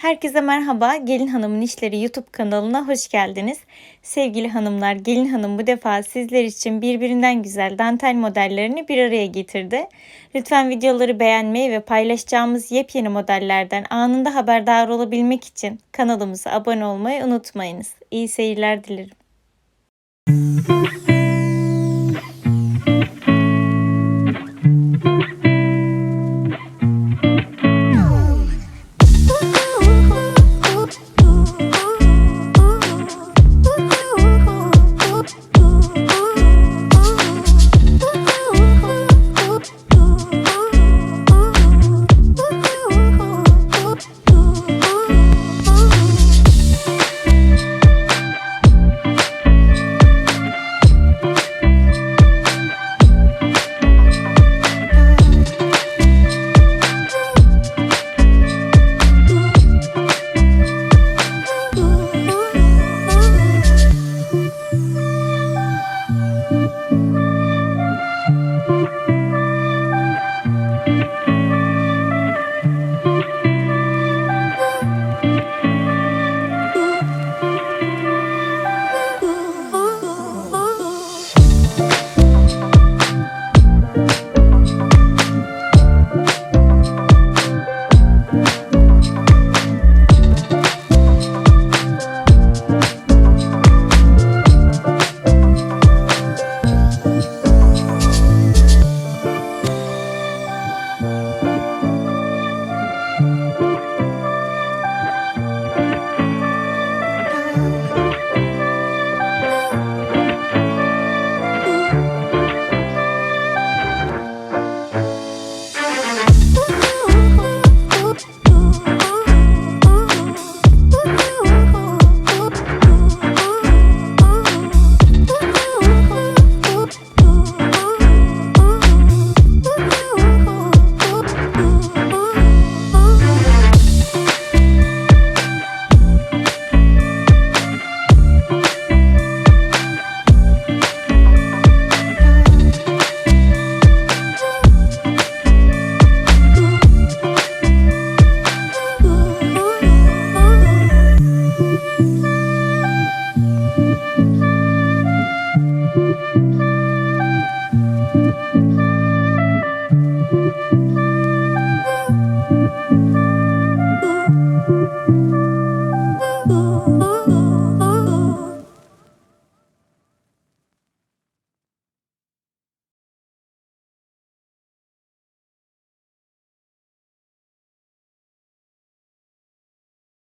Herkese merhaba. Gelin Hanım'ın İşleri YouTube kanalına hoş geldiniz. Sevgili hanımlar, Gelin Hanım bu defa sizler için birbirinden güzel dantel modellerini bir araya getirdi. Lütfen videoları beğenmeyi ve paylaşacağımız yepyeni modellerden anında haberdar olabilmek için kanalımıza abone olmayı unutmayınız. İyi seyirler dilerim.